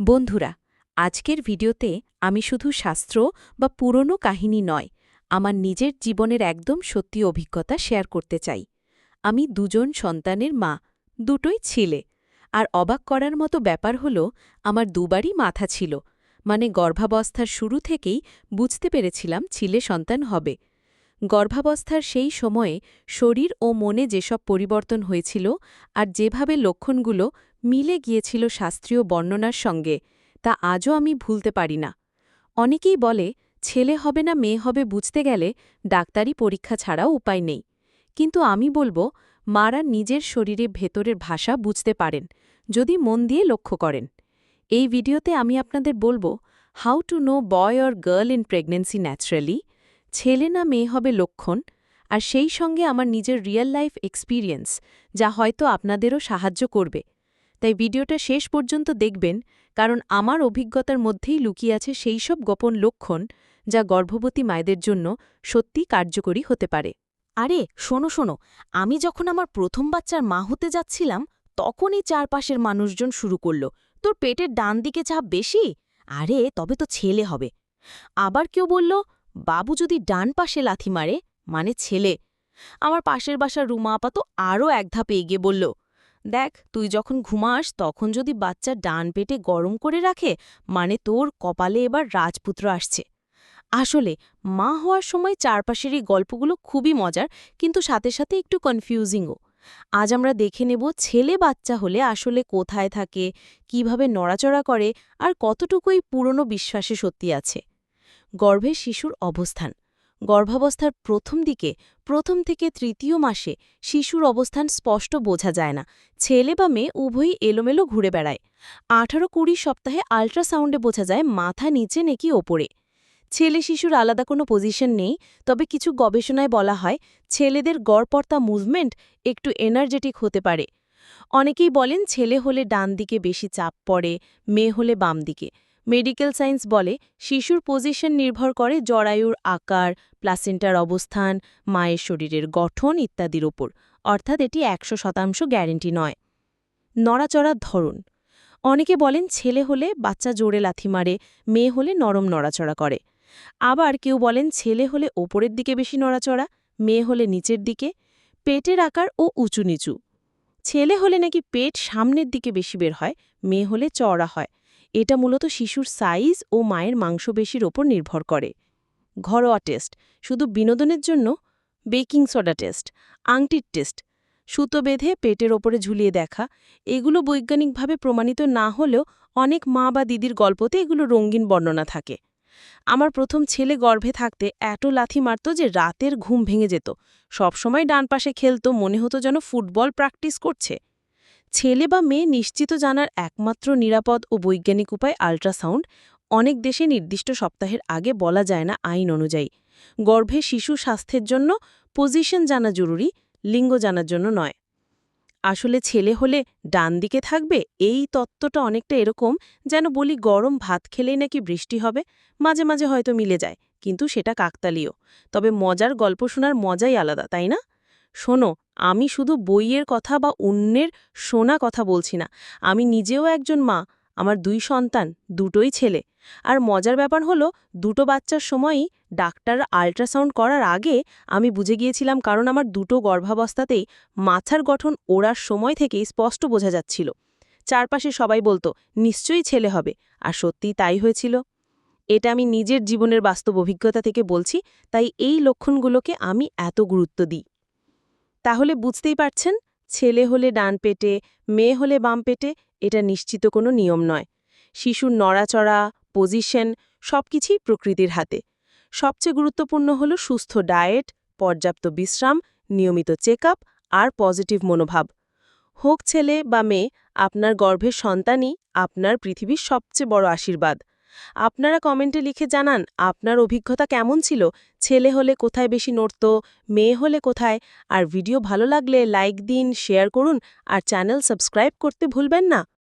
বন্ধুরা, আজকের ভিডিওতে আমি শুধু শাস্ত্র বা পুরনো কাহিনী নয়, আমার নিজের জীবনের একদম সত্যি অভিজ্ঞতা শেয়ার করতে চাই। আমি দুজন সন্তানের মা, দুটোই ছিলে, আর অবাক করার মতো ব্যাপার হল আমার দুবারই মাথা ছিল মানে গর্ভাবস্থার শুরু থেকেই বুঝতে পেরেছিলাম ছিলে সন্তান হবে। গর্ভাবস্থার সেই সময়ে শরীর ও মনে যেসব পরিবর্তন হয়েছিল আর যেভাবে লক্ষণগুলো মিলে গিয়েছিল শাস্ত্রীয় বর্ণনার সঙ্গে, তা আজও আমি ভুলতে পারি না। অনেকেই বলে, ছেলে হবে না মেয়ে হবে বুঝতে গেলে ডাক্তারি পরীক্ষা ছাড়াও উপায় নেই। কিন্তু আমি বলব, মারা নিজের শরীরে ভেতরের ভাষা বুঝতে পারেন, যদি মন দিয়ে লক্ষ্য করেন। এই ভিডিওতে আমি আপনাদের বলব, how to know boy or girl in pregnancy naturally? ছেলে না মেয়ে হবে লক্ষণ, আর সেই সঙ্গে আমার নিজের রিয়েল লাইফ এক্সপিরিয়েন্স যা হয়তো আপনাদেরও সাহায্য করবে। তাই ভিডিওটা শেষ পর্যন্ত দেখবেন, কারণ আমার অভিজ্ঞতার মধ্যেই লুকিয়ে আছে সেই সব গোপন লক্ষণ, যা গর্ভবতী মায়েদের জন্য সত্যি কার্যকরী হতে পারে। আরে, শোনো শোনো, আমি যখন আমার প্রথম বাচ্চার মা হতে যাচ্ছিলাম, তখনই চারপাশের মানুষজন শুরু করল, তোর পেটের ডান দিকে চাপ বেশি? আরে, তবে তো ছেলে হবে। আবার কেউ বলল বাবু যদি ডান পাশে লাথি মারে মানে ছেলে। আমার পাশের বাসার রুমা আপা তো আরও এক ধাপে এগিয়ে বলল, দেখ, তুই যখন ঘুমাস, তখন যদি বাচ্চা ডান পেটে গরম করে রাখে মানে তোর কপালে এবার রাজপুত্র আসছে। আসলে, মা হওয়ার সময় চারপাশের এই গল্পগুলো খুবই মজার, কিন্তু সাথে সাথে একটু কনফিউজিংও আজ আমরা দেখে নেব ছেলে বাচ্চা হলে আসলে কোথায় থাকে, কীভাবে নড়াচড়া করে, আর কতটুকুই পুরনো বিশ্বাসে সত্যি আছে। গর্ভে শিশুর অবস্থান। গর্ভাবস্থার প্রথম দিকে, প্রথম থেকে তৃতীয় মাসে শিশুর অবস্থান স্পষ্ট বোঝা যায় না। ছেলে বা মেয়ে উভয়ই এলোমেলো ঘুরে বেড়ায়। আঠারো কুড়ি সপ্তাহে আল্ট্রাসাউন্ডে বোঝা যায় মাথা নিচে নাকি ওপরে। ছেলে শিশুর আলাদা কোনো পজিশন নেই, তবে কিছু গবেষণায় বলা হয় ছেলেদের গড়পর্তা মুভমেন্ট একটু এনার্জেটিক হতে পারে। অনেকেই বলেন ছেলে হলে ডান দিকে বেশি চাপ পড়ে, মেয়ে হলে বাম দিকে। মেডিকেল সায়েন্স বলে, শিশুর পজিশন নির্ভর করে জরায়ুর আকার, প্লাসেন্টার অবস্থান, মায়ের শরীরের গঠন ইত্যাদির ওপর। অর্থাৎ এটি একশো শতাংশ গ্যারেন্টি নয়। নড়াচড়ার ধরন। অনেকে বলেন ছেলে হলে বাচ্চা জোরে লাথি মারে, মেয়ে হলে নরম নড়াচড়া করে। আবার কেউ বলেন ছেলে হলে ওপরের দিকে বেশি নড়াচড়া, মেয়ে হলে নিচের দিকে, পেটের আকার ও উঁচু নিচু। ছেলে হলে নাকি পেট সামনের দিকে বেশি বের হয়, মেয়ে হলে চওড়া হয়। এটা মূলত শিশুর সাইজ ও মায়ের মাংসবেশির ওপর নির্ভর করে। ঘরোয়া টেস্ট, শুধু বিনোদনের জন্য? বেকিং সোডা টেস্ট, আংটির টেস্ট, সুতো বেঁধে পেটের ওপরে ঝুলিয়ে দেখা, এগুলো বৈজ্ঞানিকভাবে প্রমাণিত না হলেও অনেক মা বা দিদির গল্পতে এগুলো রঙিন বর্ণনা থাকে। আমার প্রথম ছেলে গর্ভে থাকতে এত লাথি মারত যে রাতের ঘুম ভেঙে যেত। সবসময় ডান পাশে খেলতো, মনে হতো যেন ফুটবল প্র্যাকটিস করছে। ছেলে বা মেয়ে নিশ্চিত জানার একমাত্র নিরাপদ ও বৈজ্ঞানিক উপায় আল্ট্রাসাউন্ড। অনেক দেশে নির্দিষ্ট সপ্তাহের আগে বলা যায় না আইন অনুযায়ী। গর্ভে শিশু স্বাস্থ্যের জন্য পজিশন জানা জরুরি, লিঙ্গ জানার জন্য নয়। আসলে ছেলে হলে ডান দিকে থাকবে, এই তত্ত্বটা অনেকটা এরকম যেন বলি গরম ভাত খেলেই নাকি বৃষ্টি হবে, মাঝে মাঝে হয়তো মিলে যায়, কিন্তু সেটা কাকতালীয়। তবে মজার গল্প শোনার মজাই আলাদা, তাই না? শোনো আমি শুধু বইয়ের কথা বা অন্যের শোনা কথা বলছি না। আমি নিজেও একজন মা, আমার দুই সন্তান, দুটোই ছেলে। আর মজার ব্যাপার হলো, দুটো বাচ্চার সময়ই ডাক্তার আল্ট্রাসাউন্ড করার আগে আমি বুঝে গিয়েছিলাম কারণ আমার দুটো গর্ভাবস্থাতেই মাথার গঠন ওড়ার সময় থেকেই স্পষ্ট বোঝা যাচ্ছিল। চারপাশে সবাই বলতো, নিশ্চয়ই ছেলে হবে। আর সত্যিই তাই হয়েছিল। এটা আমি নিজের জীবনের বাস্তব অভিজ্ঞতা থেকে বলছি, তাই এই লক্ষণগুলোকে আমি এত গুরুত্ব দিই। তাহলে বুঝতেই পারছেন, ছেলে হলে ডান পেটে, মেয়ে হলে বাম পেটে, এটা নিশ্চিত কোনো নিয়ম নয়। শিশুর নড়াচড়া পজিশন সবকিছুই প্রকৃতির হাতে। সবচেয়ে গুরুত্বপূর্ণ হল সুস্থ ডায়েট পর্যাপ্ত বিশ্রাম, নিয়মিত চেক আর পজিটিভ মনোভাব। হোক ছেলে বা মেয়ে, আপনার গর্ভের সন্তানই আপনার পৃথিবীর সবচেয়ে বড় আশীর্বাদ। আপনারা কমেন্টে লিখে জানান, আপনার অভিজ্ঞতা কেমন ছিল? ছেলে হলে কোথায় বেশি নড়ত? মেয়ে হলে কোথায়? আর ভিডিও ভালো লাগলে লাইক দিন, শেয়ার করুন, আর চ্যানেল সাবস্ক্রাইব করতে ভুলবেন না।